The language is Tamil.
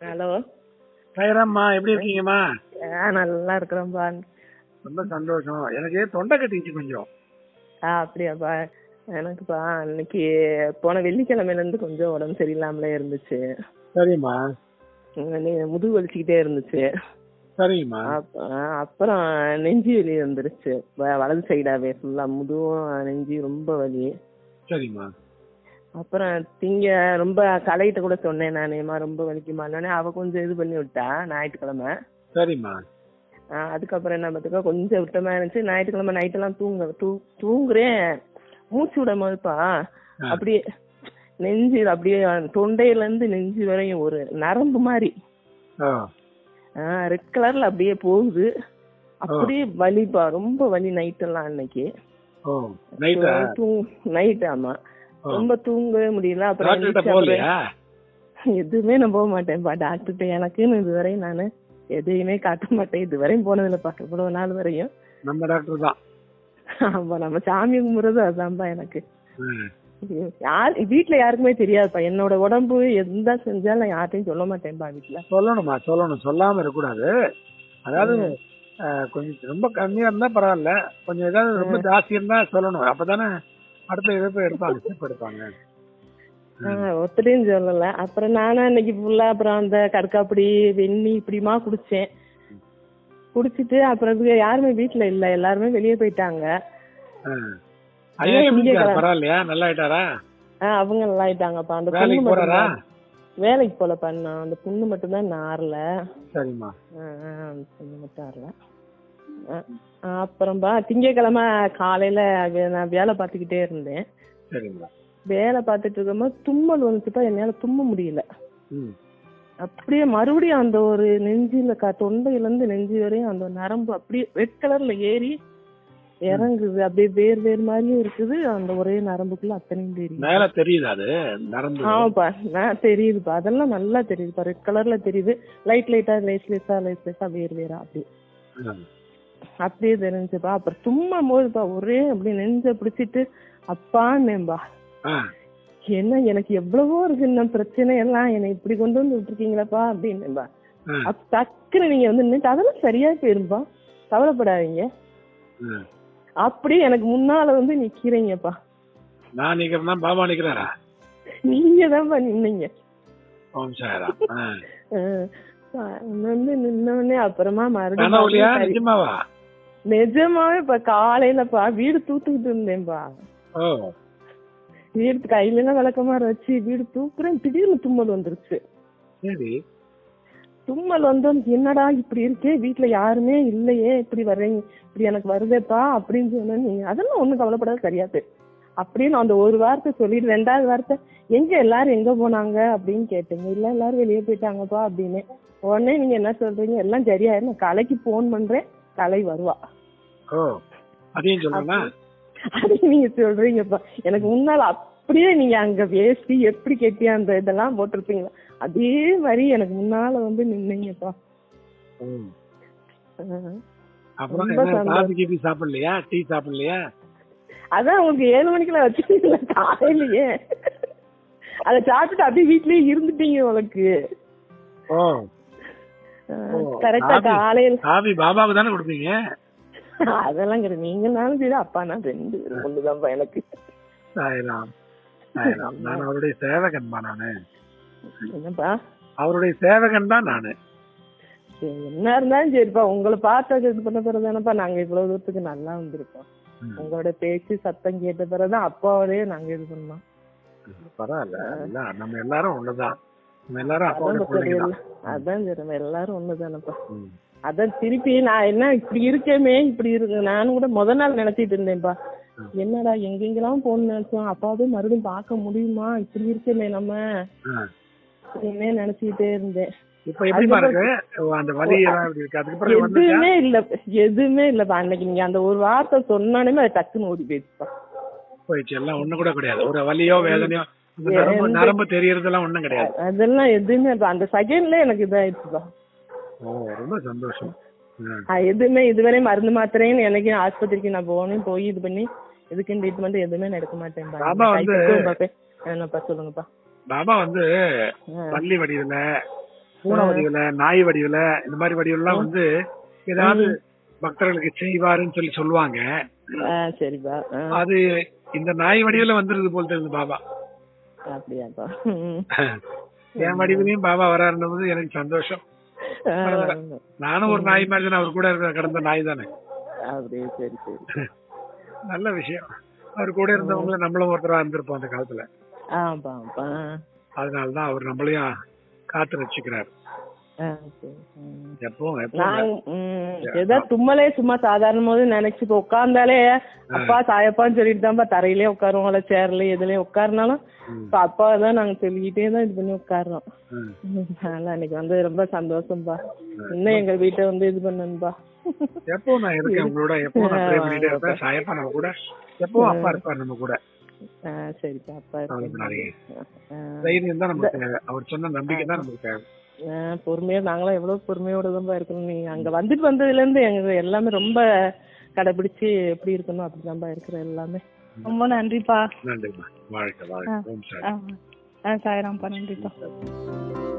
ஹலோ. கைராம்மா எப்படி இருக்கீங்கம்மா? நல்லா இருக்கிறேன்ப்பா. ரொம்ப சந்தோஷம். எனக்கு தொண்டை கட்டிச்சு கொஞ்சம். ஆ அப்படியாப்பா. எனக்குப்பா இன்னைக்கு போன வெள்ளிக்கிழமையில இருந்து கொஞ்சம் உடம்பு சரியில்லாமலே இருந்துச்சு. சரிம்மா. முதுகு வலிச்சுக்கிட்டே இருந்துச்சு. சரிங்கம்மா அப்புறம் நெஞ்சு வலி வந்துருச்சு. வலது சைடாவே ஃபுல்லா முதுகும் நெஞ்சு ரொம்ப வலி. சரிம்மா. அப்புறம் திங்க ரொம்ப கலையிட்ட கூட சொன்னேன் நானேம்மா ரொம்ப வலிக்குமானே அவ கொஞ்சம் இது பண்ணி விட்டா ஞாயிற்றுக்கிழமை. சரிம்மா. அதுக்கப்புறம் என்ன பார்த்துக்கோ கொஞ்சம் விட்டமா இருந்துச்சு. ஞாயிற்றுக்கிழமை நைட்டெல்லாம் தூங்க தூ தூங்குறேன். மூச்சு விடும் போதுப்பா ஆ. அப்படியே நெஞ்சு அப்படியே தொண்டையில இருந்து நெஞ்சு வரையும் ஒரு நரம்பு மாதிரி. ரெட் கலர்ல அப்படியே போகுது. அப்படியே வலிப்பா ரொம்ப வலி நைட்டெல்லாம் அன்னைக்கு. ஓ நைட்டா நைட் ஆமா. ரொம்ப தூங்கவே முடியல. அப்புறம் எதுவுமே நான் போக மாட்டேன்ப்பா டாக்டர்கிட்ட எனக்குன்னு இதுவரை நானு எதையுமே காட்ட மாட்டேன். இதுவரையும் போனதில்லைப்பா. இவ்வளவு நாள் வரையும். நம்ம டாக்டர் தான். ஆமா நம்ம சாமி கும்பிடுறது அதுதான்ப்பா எனக்கு. யார் வீட்ல யாருக்குமே தெரியாதுப்பா. என்னோட உடம்பு எந்த செஞ்சாலும் நான் யார்ட்டையும் சொல்ல மாட்டேன்ப்பா வீட்ல. சொல்லணுமா? சொல்லணும். சொல்லாம இருக்கக்கூடாது. அதாவது அஹ், கொஞ்சம் ரொம்ப கம்மியா இருந்தா பரவாயில்ல. கொஞ்சம் ஏதாவது ரொம்ப ஜாஸ்தி இருந்தா சொல்லணும். அப்பதானே அடுத்த இழப்பு எடுப்பாங்க ஸ்டெப் எடுப்பாங்க ஒத்துடையும் சொல்லல. அப்புறம் நானும் அன்னைக்கு ஃபுல்லா அப்புறம் அந்த கடுக்காப்படி வெண்ணி இப்படிமா குடிச்சேன். குடிச்சிட்டு அப்புறம் யாருமே வீட்ல இல்ல. எல்லாருமே வெளியே போயிட்டாங்க? பரவாயில்லையா? நல்லா ஆயிட்டாரா ஆஹ் அவங்க நல்லா ஆயிட்டாங்கப்பா அந்த பொண்ணு மட்டும் வேலைக்கு போலப்பா இன்னும் அந்த பொண்ணு மட்டும் தான் நாரல சரிம்மா. பொண்ணு மட்டும் ஆறல. அப்புறம்பா திங்கக்கிழமை காலையில நான் வேலை பார்த்துக்கிட்டே இருந்தேன். வேலை பார்த்துட்டு இருக்கும்போது தும்மல் வந்துச்சுப்பா என்னால தும்ம முடியல. அப்படியே மறுபடியும் அந்த ஒரு நெஞ்சில க தொண்டையில இருந்து நெஞ்சு வரையும் அந்த நரம்பு அப்படியே ரெட் கலர்ல ஏறி இறங்குது. அப்படியே வேர் வேர் மாதிரியும் இருக்குது. அந்த ஒரே நரம்புக்குள்ள அத்தனையும் தெரியும் மேல தெரியுது அது? நரம்பு. ஆமாப்பா நான் தெரியுதுப்பா. அதெல்லாம் நல்லா தெரியுதுப்பா. ரெட் கலர்ல தெரியுது. லைட் லைட்டா லைட் லைட்டா லைட் லைட்டா வேர் வேறா அப்படி. ம். அப்படியே தெரிஞ்சுப்பா. அப்புறம் தும்மும் போதுப்பா ஒரே அப்படி நெஞ்ச பிடிச்சிட்டு அப்பான்னேம்பா என்ன எனக்கு எவ்வளவோ இருக்கு இன்னும் பிரச்சனை எல்லாம் என்னை இப்படி கொண்டு வந்து விட்டுருக்கீங்களப்பா அப்படின்னேம்பா ஆ, அப்ப டக்குன்னு நீங்க வந்து நின்னுட்டு அதெல்லாம் சரியா போயிருப்பா கவலைப்படாதீங்க. அப்படியே எனக்கு முன்னால வந்து நிக்கிறீங்கப்பா. நான் நிக்கிறேன்னா பாபா நிக்கிறாரா? நீங்க தான்ப்பா நின்னீங்க வந்து நின்னோடனே அப்புறமா மறுபடியும். நிஜமாவா? இப்ப காலையிலப்பா வீடு தூத்துக்கிட்டு இருந்தேன்பா. வீடு கையில எல்லாம் விளக்கமாற வச்சு வீடு தூக்குறேன். திடீர்னு தும்மல் வந்துருச்சு. தும்மல் வந்து என்னடா இப்படி இருக்கே? வீட்டுல யாருமே இல்லையே. இப்படி வர்றீங்க. இப்படி எனக்கு வருதேப்பா அப்படின்னு சொன்ன நீங்க அதெல்லாம் ஒண்ணும் கவலைப்படாத சரியா போயிரு. அப்படின்னு அந்த ஒரு வார்த்தை சொல்லிட்டு ரெண்டாவது வார்த்தை எங்க எல்லாரும் எங்க போனாங்க? அப்படின்னு கேட்டீங்க இல்ல எல்லாரும் வெளியே போயிட்டாங்கப்பா அப்படின்னு. உடனே நீங்க என்ன சொல்றீங்க? எல்லாம் சரியாயிரும் நான் கலைக்கு போன் பண்றேன் கலை வருவா. அதையும் நீங்க சொல்றீங்கப்பா. எனக்கு முன்னால அப்படியே நீங்க அங்க வேஷ்டி எப்படி கெட்டி அந்த இதெல்லாம் போட்டிருப்பீங்களா? அதே மாதிரி எனக்கு முன்னால வந்து நின்னீங்கப்பா. அப்புறம் சாப்பிடலையா? டீ சாப்பிடலையா? அதான் உங்களுக்கு ஏழு மணிக்கெல்லாம் வச்சுட்டீங்களா காலையிலயே. அதை சாப்பிட்டுட்டு அப்படியே வீட்லயே இருந்துட்டீங்க உங்களுக்கு. கரெக்டா. காலையில காபி பாபாவுக்கு தானே கொடுப்பீங்க? அதெல்லாம் கிடையாது. நீங்கனாலும் சரி அப்பா நான் ரெண்டு பேரும் ஒண்ணுதான்ப்பா எனக்கு. சாயலாம் சாயலாம் நான் அவருடைய சேவகன்பா நானு. என்னப்பா? அவருடைய சேவகன் தான் நானு. என்ன இருந்தாலும் சரிப்பா. உங்களை பார்த்து இது பண்ண பிறகுதானப்பா. நாங்க இவ்வளவு தூரத்துக்கு நல்லா வந்திருக்கோம். உங்களோட பேச்சு சத்தம் கேட்ட பிறகுதான் அப்பாவோடய நாங்க இது பண்ணோம். பரவாயில்ல. நம்ம எல்லாரும் ஒண்ணுதான். எல்லாரும் அதான் சரி எல்லாரும் ஒண்ணுதானப்பா. அதான் திருப்பி நான் என்ன இப்படி இருக்கேமே இப்படி இருக்கு. நானும் கூட முத நாள் நினைச்சிட்டு இருந்தேன்ப்பா. என்னடா எங்கெங்கெல்லாம் போகணும்னு நினைச்சோம்? அப்பாவே மறுபடியும் பார்க்க முடியுமா? இப்படி இருக்கேமே நம்ம. அப்படின்னு நினைச்சுக்கிட்டே இருந்தேன். எதுவுமே இல்ல. எதுவுமே இல்லப்பா. அன்னைக்கு நீங்க அந்த ஒரு வார்த்தை சொன்னாலுமே அது டக்குன்னு ஓடி போயிடுச்சுப்பா. போயிடுச்சு. எல்லாம் ஒண்ணு கூட கிடையாது. ஒரு வலியோ வேதனையோ நரம்பு தெரியறதெல்லாம் ஒண்ணும் கிடையாது. அதெல்லாம் எதுவுமே. அந்த செகண்ட்ல எனக்கு இதாயிடுச்சுப்பா. ரொம்ப சந்தோஷம். எதுவுமே இதுவரை மருந்து மாத்திரைன்னு எனக்கு ஆஸ்பத்திரிக்கு நான் போகணும் போய் இது பண்ணி இதுக்கு ட்ரீட்மெண்ட் எதுவுமே நான் எடுக்க மாட்டேன். பாபா வந்து- பாப்பேன். என்னப்பா சொல்லுங்கப்பா. பாபா வந்து. பள்ளி வடிவுல பூனை வடிவுல நாய் வடிவுல இந்த மாதிரி வடிவுலாம் வந்து ஏதாவது பக்தர்களுக்கு செய்வாருன்னு சொல்லி சொல்லுவாங்க. சரிப்பா. அது இந்த நாய் வடிவுல வந்துருது போல தெரியுது பாபா. அப்படியாப்பா. என் வடிவிலையும் பாபா வராருன்னும் போது எனக்கு சந்தோஷம். நானும் ஒரு நாய் மாதிரி தானே அவர் கூட இருக்கிற கடந்த நாய் தானே. அப்படியே சரி சரி. நல்ல விஷயம். அவர் கூட இருந்தவங்கள நம்மளும் ஒருத்தரா இருந்திருப்போம் அந்த காலத்துல. அதனாலதான் அவர் நம்மளையும் காத்து வச்சுக்கிறார் ஏதோ தும்மலே சும்மா சாதாரணமாவது நினைச்சு இப்போ உட்கார்ந்தாலே அப்பா சாயப்பான்னு சொல்லிட்டு தான்ப்பா தரையிலே உட்காருவோம்ல சேர்ல எதுலயும் உட்காருனாலும். இப்ப அப்பா தான் நாங்க சொல்லிக்கிட்டே தான் இது பண்ணி உட்கார்றோம். அதனால அன்னைக்கு வந்து ரொம்ப சந்தோஷம்பா. இன்னும் எங்க வீட்டை வந்து இது பண்ணணும்பா எப்பவும் நான் இருக்கேன் உங்களோட எப்பவும் நான் ப்ரே பண்ணிட்டே இருப்பேன். சாயப்பா நம்ம கூட எப்பவும் அப்பா இருப்பார் நம்ம கூட. சரிப்பா அப்பா தைரியம் தான் நமக்கு தேவை. அவர் சொன்ன நம்பிக்கை தான் நமக்கு தேவை. பொறுமையா நாங்களாம் எவ்வளவு பொறுமையோட தான்ப்பா இருக்கணும். நீ அங்க வந்துட்டு வந்ததுல இருந்து எங்க எல்லாமே ரொம்ப கடைபிடிச்சு எப்படி இருக்கணும் அப்படிதான்ப்பா இருக்கிற எல்லாமே. ரொம்ப நன்றிப்பா. நன்றிம்மா. வாழ்க்கை வாழ்க்கை சாய்ராம்ப்பா. நன்றிப்பா.